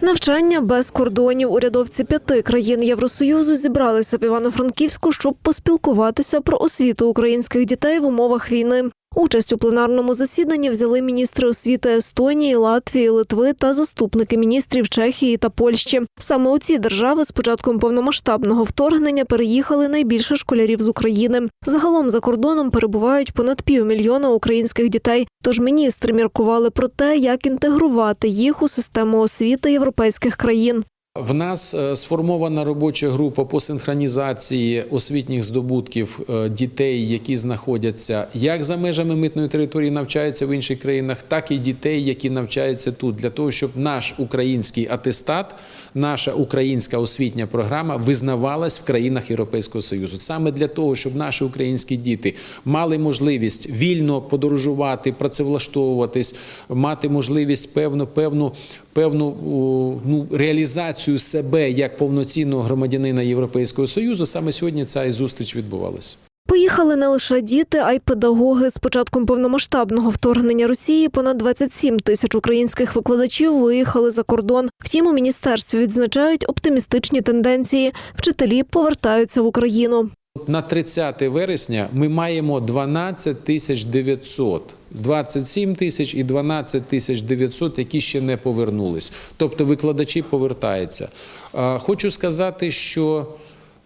Навчання без кордонів. Урядовці п'яти країн Євросоюзу зібралися в Івано-Франківську, щоб поспілкуватися про освіту українських дітей в умовах війни. Участь у пленарному засіданні взяли міністри освіти Естонії, Латвії, Литви та заступники міністрів Чехії та Польщі. Саме у ці держави з початком повномасштабного вторгнення переїхали найбільше школярів з України. Загалом за кордоном перебувають понад півмільйона українських дітей. Тож міністри міркували про те, як інтегрувати їх у систему освіти європейських країн. В нас е, сформована робоча група по синхронізації освітніх здобутків е, дітей, які знаходяться як за межами митної території, навчаються в інших країнах, так і дітей, які навчаються тут, для того, щоб наш український атестат, наша українська освітня програма визнавалась в країнах Європейського Союзу. Саме для того, щоб наші українські діти мали можливість вільно подорожувати, працевлаштовуватись, мати можливість певну певну певну ну, реалізацію себе як повноцінного громадянина Європейського Союзу. Саме сьогодні ця і зустріч відбувалася. Поїхали не лише діти, а й педагоги. З початком повномасштабного вторгнення Росії понад 27 тисяч українських викладачів виїхали за кордон. Втім, у міністерстві відзначають оптимістичні тенденції. Вчителі повертаються в Україну. На 30 вересня ми маємо 12 тисяч 900. 27 тисяч і 12 тисяч 900, які ще не повернулись. Тобто викладачі повертаються. Хочу сказати, що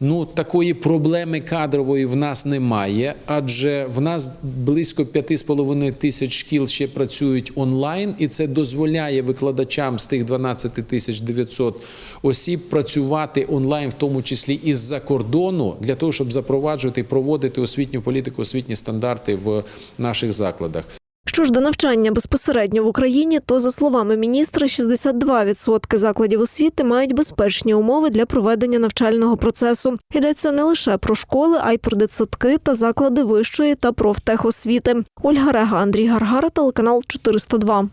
ну, такої проблеми кадрової в нас немає, адже в нас близько 5,5 тисяч шкіл ще працюють онлайн, і це дозволяє викладачам з тих 12 тисяч 900 осіб працювати онлайн, в тому числі із-за кордону, для того, щоб запроваджувати і проводити освітню політику, освітні стандарти в наших закладах. Що ж до навчання безпосередньо в Україні, то за словами міністра, 62% закладів освіти мають безпечні умови для проведення навчального процесу. Йдеться не лише про школи, а й про дитсадки та заклади вищої та профтехосвіти. Ольга Рега, Андрій Гаргара, телеканал 402.